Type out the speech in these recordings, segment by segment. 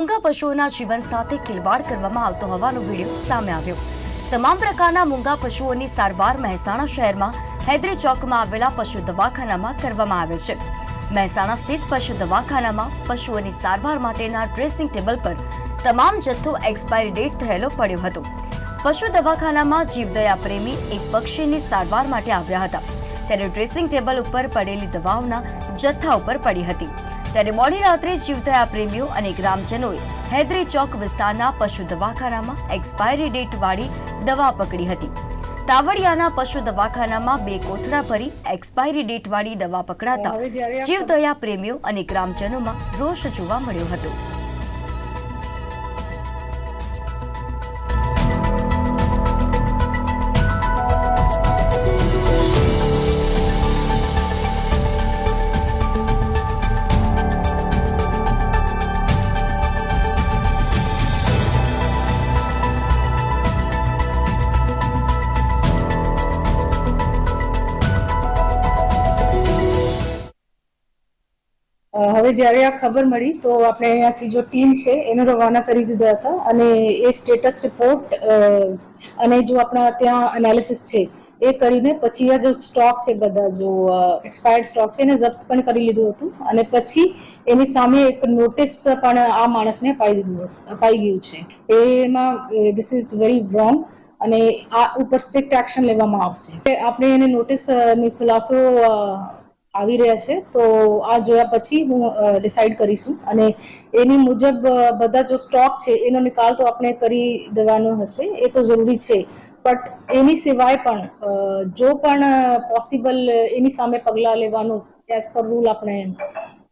મૂંગા પશુઓના જીવન સાથે ખિલવાડ કરવામાં આવતો હોવાનો વીડિયો સામે આવ્યો. તમામ પ્રકારના મૂંગા પશુઓની સારવાર મહેસાણા શહેરમાં હૈદરી ચોકમાં આવેલા પશુ દવાખાનામાં કરવામાં આવે છે. મહેસાણા સ્થિત પશુ દવાખાનામાં પશુઓની સારવાર માટેના ડ્રેસિંગ ટેબલ પર તમામ જથ્થો એક્સપાયરી ડેટ થયેલો પડ્યો હતો. પશુ દવાખાનામાં જીવદયા પ્રેમી એક પક્ષીની સારવાર માટે આવ્યા હતા. ત્યારે ડ્રેસિંગ ટેબલ ઉપર પડેલી દવાઓના જથ્થા ઉપર પડી હતી. ત્યારે મોડી રાત્રે જીવદયા પ્રેમીઓ અને ગ્રામજનોએ હૈદરી ચોક વિસ્તારના પશુ દવાખાનામાં એક્સપાયરી ડેટ વાળી દવા પકડી હતી. તાવડિયાના પશુ દવાખાનામાં બે કોથળા ભરી એક્સપાયરી ડેટ વાળી દવા પકડાતા જીવદયા પ્રેમીઓ અને ગ્રામજનોમાં રોષ જોવા મળ્યો હતો. હવે જ્યારે આ ખબર મળી, તો આપણે અહીંયાથી જો ટીમ છે, એને રવાના કરી દીધા હતા. અને એ સ્ટેટસ રિપોર્ટ અને જો આપણા ત્યાં એનાલિસિસ છે, એ કરીને પછી આ જો સ્ટોક છે બધા, જો એક્સપાયર્ડ સ્ટોક છે, એને જપ્ત પણ કરી લીધું હતું. અને પછી એની સામે એક નોટિસ પણ આ માણસને અપાઈ દીધું, અપાઈ ગયું છે. એમાં ધીસ ઇઝ વેરી રોંગ અને આ ઉપર સ્ટ્રિક્ટ એક્શન લેવામાં આવશે. આપણે એને નોટિસની ખુલાસો આવી રહ્યા છે. તો આ જોયા પછી હું ડિસાઈડ કરીશું. અને એની મુજબ બધા જો સ્ટોક છે, એનો નિકાલ તો આપણે કરી દેવાનો હશે. એ તો જરૂરી છે. બટ એની સિવાય પણ જો પણ પોસિબલ એની સામે પગલાં લેવાનું એઝ પર રૂલ આપણે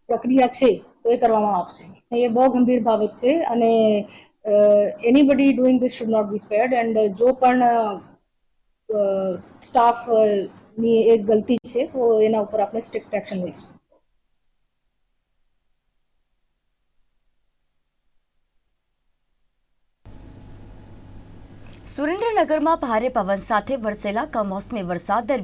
પ્રક્રિયા છે, તો એ કરવામાં આવશે. એ બહુ ગંભીર બાબત છે. અને anybody doing this should not be spared and જો પણ સ્ટાફની એક ગલતી છે, તો એના ઉપર આપણે સ્ટ્રિક્ટ એક્શન લઈશું. સુરેન્દ્રનગરમાં ભારે પવન સાથે વરસેલા કમોસમી વરસાદ